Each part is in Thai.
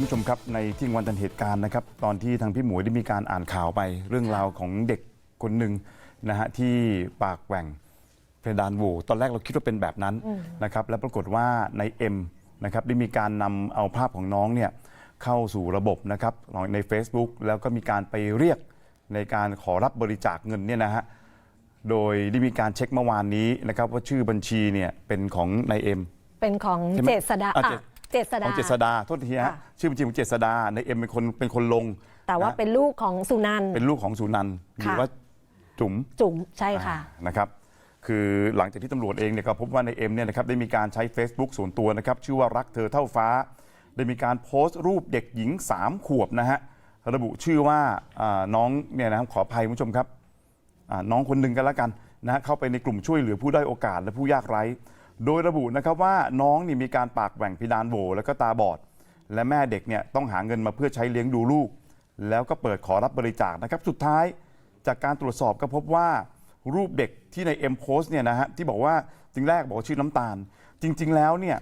คุณผู้ชมครับในที่วันทันเหตุการณ์นะครับตอนที่ทางพี่หมวยได้มีการอ่านข่าวไปเรื่องราวของเด็กคนหนึ่งนะฮะที่ปากแหว่งเพดานโหวตอนแรกเราคิดว่าเป็นแบบนั้นนะครับแล้วปรากฏว่าในเอ็มนะครับได้มีการนำเอาภาพของน้องเนี่ยเข้าสู่ระบบนะครับใน Facebook แล้วก็มีการไปเรียกในการขอรับบริจาคเงินเนี่ยนะฮะโดยได้มีการเช็คเมื่อวานนี้นะครับว่าชื่อบัญชีเนี่ยเป็นของนายเอ็มเป็นของใช่ไหมเจษดาอะอะ เจษขดาองเจษดาโทษทีฮะค่ะ ชื่อบัญชีของเจษดาในเอ็มเป็นคนเป็นคนลงแต่ว่าะเป็นลูกของสุนันท์ เป็นลูกของสุนันท์หรือค่ะ ว่าจุ๋ม จุ๋มใช่ค่ะ อ่านะครับ คือหลังจากที่ตำรวจเองเนี่ยก็พบว่าในเอ็มเนี่ยนะครับได้มีการใช้ Facebook ส่วนตัวนะครับชื่อว่ารักเธอเท่าฟ้า ได้มีการโพสต์รูปเด็กหญิง 3 ขวบนะฮะระบุชื่อว่าอ่าน้องเนี่ยนะครับขออภัยคุณผู้ชมครับ อ่าน้องคนหนึ่งกันแล้วกันนะฮะเข้าไปในกลุ่มช่วยเหลือผู้ด้อยโอกาสและผู้ยากไร้ โดยระบุนะครับว่าน้องนี่มีการปากแหว่งพิดานโหวแล้วก็ตาบอด และแม่เด็กเนี่ยต้องหาเงินมาเพื่อใช้เลี้ยงดูลูก แล้วก็เปิดขอรับบริจาคนะครับสุดท้ายจากการตรวจสอบก็พบว่ารูปเด็กที่ในเอ็มโพสเนี่ยนะฮะที่บอกว่าจริงแรกบอกว่าชื่อน้ำตาล จริง ๆ แล้วเนี่ย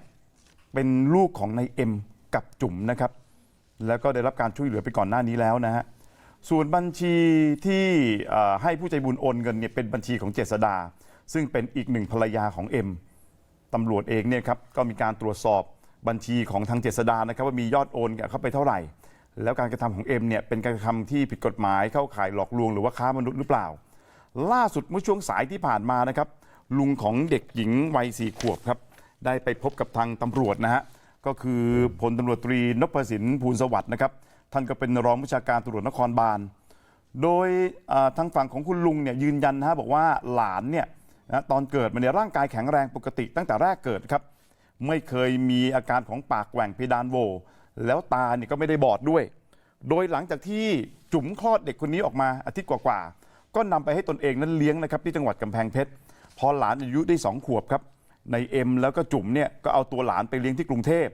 เป็นลูกของในเอ็มกับจุ๋มนะครับ แล้วก็ได้รับการช่วยเหลือไปก่อนหน้านี้แล้วนะฮะส่วนบัญชีที่ให้ผู้ใจบุญโอนเงินเนี่ยเป็นบัญชีของเจษดา ซึ่งเป็นอีกหนึ่งภรรยาของเอ็ม ตำรวจเองเนี่ยครับก็มีการตรวจสอบบัญชีของทางเจษดานะครับว่ามียอดโอนเข้าไปเท่าไหร่ แล้วการกระทำของเอ็มเนี่ยเป็นการกระทำที่ผิดกฎหมายเข้าข่ายหลอกลวงหรือว่าค้ามนุษย์หรือเปล่า ล่าสุดเมื่อช่วงสายที่ผ่านมานะครับลุงของเด็กหญิงวัยสี่ขวบครับได้ไปพบกับทางตำรวจนะฮะก็คือพลตำรวจตรีนพสินภูลสวัสดิ์นะครับท่านก็เป็นรองผู้ชาการตำรวจนครบาลโดยทางฝั่งของคุณลุงเนี่ยยืนยันนะฮะบอกว่าหลานเนี่ย นะตอนเกิดมาเนี่ยร่างกายแข็งแรงปกติตั้งแต่แรกเกิดครับ ไม่เคยมีอาการของปากแหว่งเพดานโหวแล้วตาเนี่ยก็ไม่ได้บอดด้วย โดยหลังจากที่จุ๋มคลอดเด็กคนนี้ออกมาอาทิตย์กว่าๆก็นำไปให้ตนเองนั้นเลี้ยงนะครับที่จังหวัดกำแพงเพชรพอหลานอายุได้สองขวบครับในเอ็มแล้วก็จุ๋มเนี่ยก็เอาตัวหลานไปเลี้ยงที่กรุงเทพ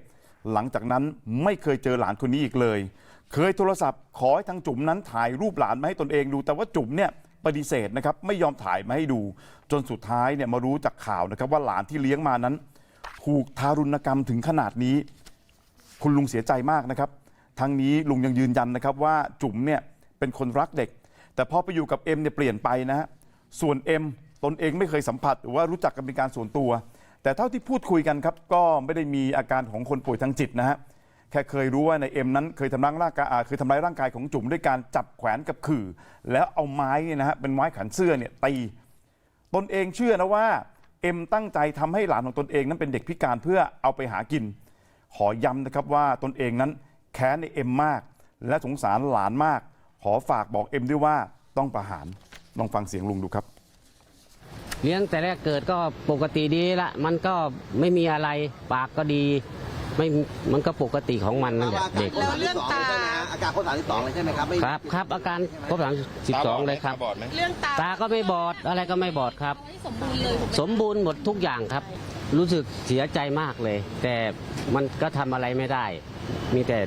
หลังจากนั้นไม่เคยเจอหลานคนนี้อีกเลย เคยโทรศัพท์ขอให้ทางจุ๋มนั้นถ่ายรูปหลานมาให้ตนเองดูแต่ว่าจุ๋มเนี่ย ปฏิเสธนะครับไม่ยอมถ่ายมาให้ดู จนสุดท้ายเนี่ยมารู้จากข่าวนะครับว่าหลานที่เลี้ยงมานั้น ถูกทารุณกรรมถึงขนาดนี้ คุณลุงเสียใจมากนะครับ ทั้งนี้ลุงยังยืนยันนะครับว่าจุ๋มเนี่ยเป็นคนรักเด็ก แต่พอไปอยู่กับเอ็มเนี่ยเปลี่ยนไปนะฮะส่วนเอ็มตนเองไม่เคยสัมผัสหรือว่ารู้จักกันเป็นการส่วนตัว แต่เท่าที่พูดคุยกันครับก็ไม่ได้มีอาการของคนป่วยทางจิตนะฮะ แค่เคยรู้ว่าในเอ็มนั้นเคยทำร้ายร่างกายอ่าเคยทำร้ายร่างกายของจุ๋มด้วยการจับแขวนกับขื่อ แล้วเอาไม้เนี่ยนะฮะเป็นไม้แขันเสื้อเนี่ยตี ตนเองเชื่อนะว่าเอ็มตั้งใจทำให้หลานของตนเองนั้นเป็นเด็กพิการเพื่อเอาไปหากิน ขอย้ำนะครับว่าตนเองนั้นแค้นในเอ็มมาก และสงสารหลานมาก ขอฝากบอกเอ็มด้วยว่าต้องประหารลองฟังเสียงลุงดูครับ เลี้ยงแต่แรกเกิดก็ปกติดีละ มันก็ไม่มีอะไรปากก็ดี ไม่มันก็ปกติของมันนั่นแหละเด็กแล้วเรื่องตา อาการโคตรสามสิบสองเลยใช่ไหมครับไม่ครับครับอาการครบหลังสิบสองเลยครับเรื่องตาตาก็ไม่บอดอะไรก็ไม่บอดครับ สมบูรณ์เลยสมบูรณ์หมดทุกอย่างครับ รู้สึกเสียใจมากเลย แต่มันก็ทำอะไรไม่ได้ มีแต่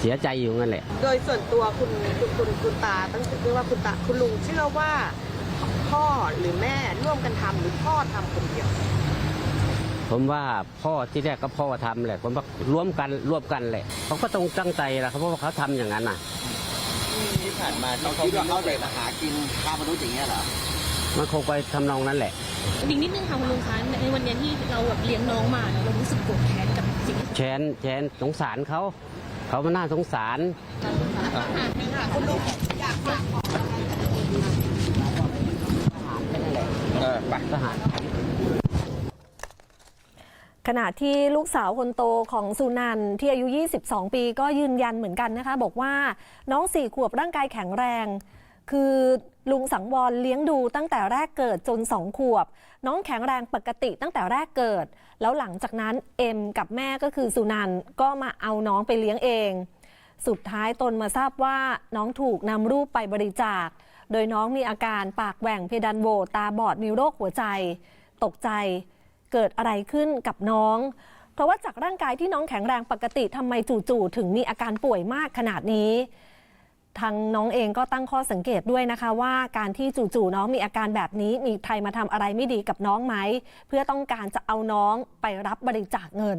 เสียใจอยู่นั่นแหละ โดยส่วนตัวคุณคุณคุณคุณตาตั้งแต่เรียกว่าคุณตาคุณลุงเชื่อว่าพ่อหรือแม่ร่วมกันทำหรือพ่อทำคนเดียว ผมว่าพ่อที่แรกก็พ่อทำแหละ ผมว่าร่วมกันร่วมกันแหละเขาก็ต้องตั้งใจแหละครับเพราะว่าเขาทำอย่างนั้นน่ะ ที่ผ่านมาเขาคิดว่าเขาเลยมาหากินค้ามนุษย์อย่างเงี้ยเหรอมันคงไปทำนองนั้นแหละ อีกนิดนึงค่ะคุณลุงคะในวันเนี้ยที่เราแบบเลี้ยงน้องมาเนี่ยเรารู้สึกโกรธแค้นกับสิ่งที่แชนแชนสงสารเขา เขามันน่าสงสารเออไป ทหาร ขณะที่ลูกสาวคนโตของสุนันที่อายุ 22 ปีก็ยืนยันเหมือนกันนะคะ บอกว่าน้องสี่ขวบร่างกายแข็งแรง คือลุงสังวรเลี้ยงดูตั้งแต่แรกเกิดจนสองขวบ น้องแข็งแรงปกติตั้งแต่แรกเกิด แล้วหลังจากนั้นเอ็มกับแม่ก็คือสุนันก็มาเอาน้องไปเลี้ยงเอง สุดท้ายตนมาทราบว่าน้องถูกนำรูปไปบริจาค โดยน้องมีอาการปากแหว่งเพดานโหวตาบอดมีโรคหัวใจ ตกใจ เกิดอะไรขึ้นกับน้อง เพราะว่าจากร่างกายที่น้องแข็งแรงปกติทำไมจู่ๆถึงมีอาการป่วยมากขนาดนี้ ทางน้องเองก็ตั้งข้อสังเกตด้วยนะคะว่าการที่จู่ๆน้องมีอาการแบบนี้ มีใครมาทำอะไรไม่ดีกับน้องไหม เพื่อต้องการจะเอาน้องไปรับบริจาคเงิน